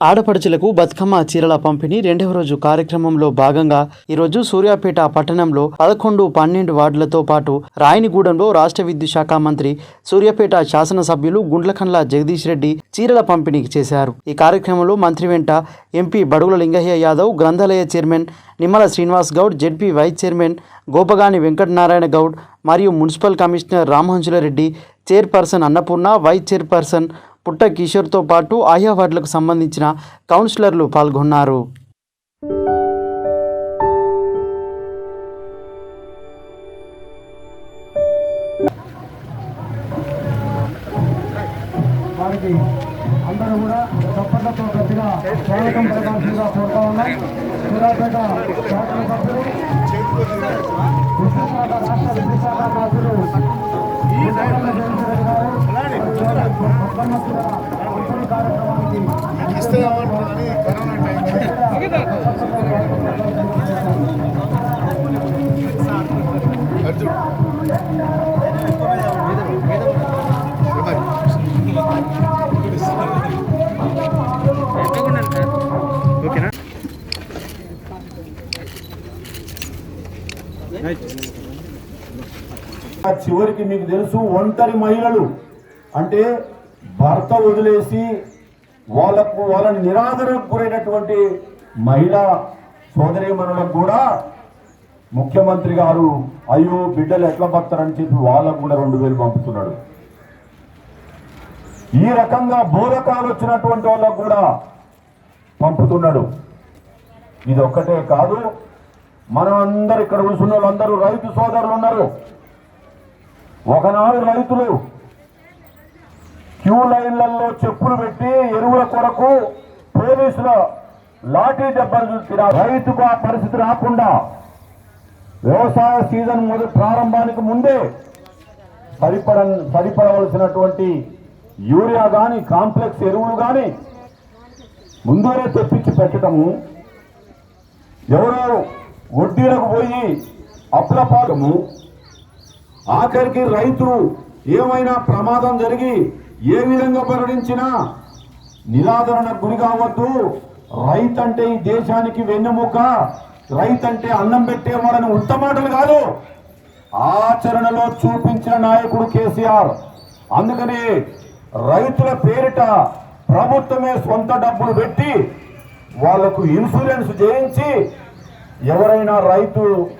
ఆడపడుచులకు బతుకమ్మ చీరల పంపిణీ రెండవ రోజు కార్యక్రమంలో భాగంగా ఈరోజు సూర్యాపేట పట్టణంలో పదకొండు పన్నెండు వార్డులతో పాటు రాయనిగూడెంలో రాష్ట్ర విద్యుత్ శాఖ మంత్రి సూర్యాపేట శాసనసభ్యులు గుండ్లకండ్ల జగదీష్ రెడ్డి చీరల పంపిణీ చేశారు. ఈ కార్యక్రమంలో మంత్రి వెంట ఎంపీ బడుగుల లింగయ్య యాదవ్ గ్రంథాలయ chairman Nimmala Srinivas Goud ZP vice chairman Gopagani Venkatanarayana Goud మరియు municipal commissioner Ramahamsulareddy chairperson Annapurna vice chairperson Putta కిషోర్తో పాటు ఆయా వార్డులకు సంబంధించిన కౌన్సిలర్లు పాల్గొన్నారు. వారికి అందరూ కూడా చప్పట్లతో గట్టిగా స్వాగతం కోరుతా ఉన్నాం. శాసనసభ్యులు విద్యుత్ శాఖ రాష్ట్ర విద్యుత్ శాఖ మంత్రులు గారు చివరికి మీకు తెలుసు ఒంటరి మహిళలు. అంటే భర్త వదిలేసి వాళ్ళకు వాళ్ళని నిరాదరణకు గురైనటువంటి మహిళా సోదరీమణులకు కూడా ముఖ్యమంత్రి గారు అయ్యో బిడ్డలు ఎట్లా పడతారని చెప్పి వాళ్ళకు కూడా రెండు వేలు పంపుతున్నాడు. ఈ రకంగా బోధకాలు వచ్చినటువంటి వాళ్ళకు కూడా పంపుతున్నాడు. ఇది ఒక్కటే కాదు మనం అందరు ఇక్కడ కూర్చున్న వాళ్ళందరూ రైతు సోదరులు ఉన్నారు. ఒకనాడు రైతులు క్యూ లైన్లలో చెప్పులు పెట్టి ఎరువుల కొరకు పోలీసుల లాఠీ దెబ్బలు చూసిన రైతుకు ఆ పరిస్థితి రాకుండా వ్యవసాయ సీజన్ మొదటి ప్రారంభానికి ముందే సరిపడ సరిపడవలసినటువంటి యూరియా కానీ కాంప్లెక్స్ ఎరువులు కానీ ముందరే తెప్పించి పెట్టడము. ఎవరో వడ్డీలకు పోయి అప్లపాలము ఆఖరికి రైతు ఏమైనా ప్రమాదం జరిగి ఏ విధంగా ప్రకటించినా నిరాదరణకు గురి కావద్దు. రైతు అంటే ఈ దేశానికి వెన్నెముక. రైతు అంటే అన్నం పెట్టేవాడని ఉత్తమాటలు కాదు. ఆచరణలో చూపించిన నాయకుడు కేసీఆర్. అందుకని రైతుల పేరిట ప్రభుత్వమే సొంత డబ్బులు పెట్టి వాళ్ళకు ఇన్సూరెన్స్ చేయించి ఎవరైనా రైతు